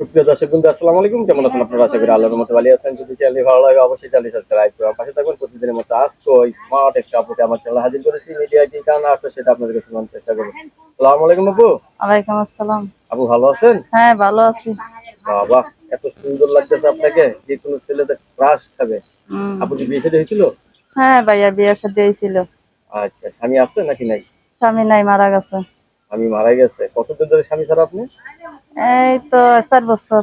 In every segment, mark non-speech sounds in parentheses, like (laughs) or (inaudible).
সুপ্রিয় দর্শক বন্ধু আসসালামু আলাইকুম। কেমন আছেন আপনারা? আশা করি আল্লাহর মতো ভালো আছেন। যদি চ্যানেল ভালো লাগে অবশ্যই চ্যানেল সাবস্ক্রাইব করুন। পাশে থাকবেন প্রতিদিনের মতো আজকে স্মার্ট একটা আপুকে আমার চ্যানেল হাজির করেছি। মিডিয়া কি কারণে আসলে সেটা আপনাদেরকে শোনানোর চেষ্টা করব। আসসালামু আলাইকুম আপু। ওয়ালাইকুম আসসালাম। আপু ভালো আছেন? হ্যাঁ ভালো আছি। বাবা এত সুন্দর লাগতেছে আপনাকে। যে কোনো ছেলেদের ক্রাশ খাবে। আপু কি বিয়ে শাদী হয়েছিল? হ্যাঁ ভাইয়া বিয়ের সাথে হয়েছিল। আচ্ছা স্বামী আছে নাকি নাই? স্বামী নাই মারা গেছে। স্বামী মারা গেছে। কতদিন ধরে স্বামী ছাড়া আপনি? এই তো চার বছর।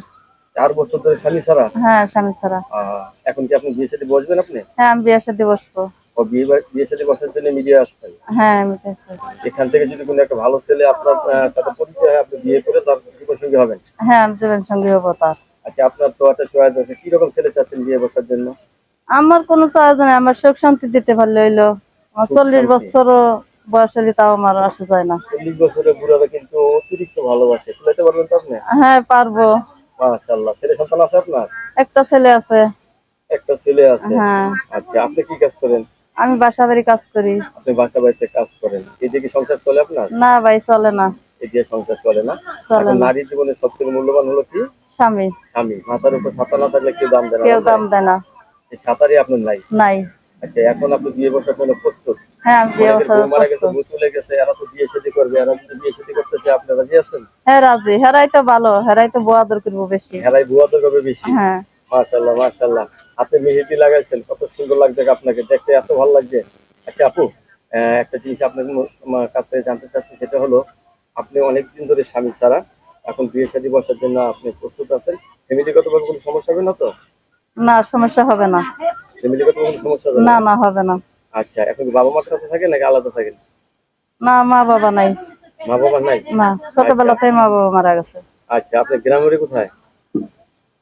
চার বছর ধরে স্বামী ছাড়া? হ্যাঁ স্বামী ছাড়া। এখন কি আপনি বিয়ে শাদী বসবেন আপনি? হ্যাঁ আমি বিয়ের সাথে বসবো। ও বিয়ে বিয়ে বসার জন্য মিডিয়া আসছেন হ্যাঁ এখান থেকে যদি কোনো একটা ভালো ছেলে আপনার সাথে পরিচয় হয় আপনি বিয়ে করে তার জীবন সঙ্গী হবেন? হ্যাঁ আমি জীবন সঙ্গী হব তার। আচ্ছা আপনার তো একটা চয়েস আছে। কি ছেলে চাচ্ছেন বিয়ে বসার জন্য? আমার কোনো চার্জ নেই। আমার সুখ শান্তি দিতে পারলে হইল। আমার চল্লিশ। বছরও বয়স হলে তাও আমার আসা যায় না। চল্লিশ বছরের বুড়ারা কিন্তু অতিরিক্ত ভালোবাসে। তুলাতে পারবেন তো আপনি? হ্যাঁ পারব। মাশাল্লাহ ছেলে সন্তান আছে আপনার? একটা ছেলে আছে। একটা ছেলে আছে? হ্যাঁ। আচ্ছা আপনি কি কাজ করেন? আমি বাসা বাড়ি কাজ করি। আপনি বাসা বাড়িতে কাজ করেন। এই কি সংসার চলে আপনার? না ভাই চলে না। এই দিয়ে সংসার চলে না? চলে এখন না। নারীর জীবনে সবথেকে মূল্যবান হলো কি? স্বামী। স্বামী। মাথার উপর ছাতা না থাকলে কেউ দাম দেয় না কেউ দাম দেয় না। সাঁতারই আপনার নাই? নাই। আচ্ছা এখন আপনি বিয়ে বসার জন্য প্রস্তুত? হ্যাঁ আমি বিয়ে বছর বউ মারা গেছে বউ চলে গেছে এরা তো বিয়ে শাদী করবে এরা যদি বিয়ে শাদী করতে চায় আপনারা রাজি আছেন? হ্যাঁ রাজি। হেরাই তো ভালো হেরাই তো বউ আদর করব বেশি। হেরাই বুয়া তো করবে বেশি? হ্যাঁ। মাশাল্লাহ মাশাল্লাহ হাতে মেহেদি লাগাইছেন কত সুন্দর লাগছে আপনাকে দেখতে এত ভালো লাগছে। আচ্ছা আপু একটা জিনিস আপনার কাছ জানতে চাচ্ছি সেটা হলো আপনি অনেকদিন ধরে স্বামী ছাড়া এখন বিয়ে শাদী বসার জন্য আপনি প্রস্তুত আছেন? ফ্যামিলিগত ভাবে কোনো সমস্যা হবে না তো? না সমস্যা হবে না। ফ্যামিলিগত কোনো সমস্যা হবে না না হবে না। আচ্ছা এখন বাবা মার সাথে থাকেন নাকি আলাদা থাকেন? না মা বাবা নাই। মা বাবা নাই? না ছোটবেলাতেই মা বাবা মারা গেছে। আচ্ছা আপনার গ্রামের কোথায়?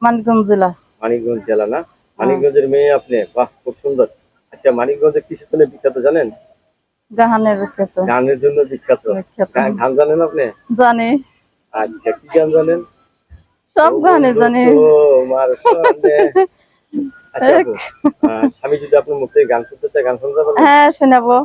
মানিকগঞ্জ জেলা। মানিকগঞ্জ জেলা না? মানিকগঞ্জের মেয়ে আপনি বাহ খুব সুন্দর। আচ্ছা মানিকগঞ্জের কিসের জন্য বিখ্যাত জানেন? গাহানের ক্ষেত্র গানের জন্য বিখ্যাত। বিখ্যাত। গান জানেন আপনি? জানি। আচ্ছা কি গান জানেন? সব গানে জানি। ও মার সোনে। (laughs) আচ্ছা স্বামী যদি আপনার মুখ থেকে গান শুনতে চায় গান শুনতে পারবেন? হ্যাঁ শোনাবো।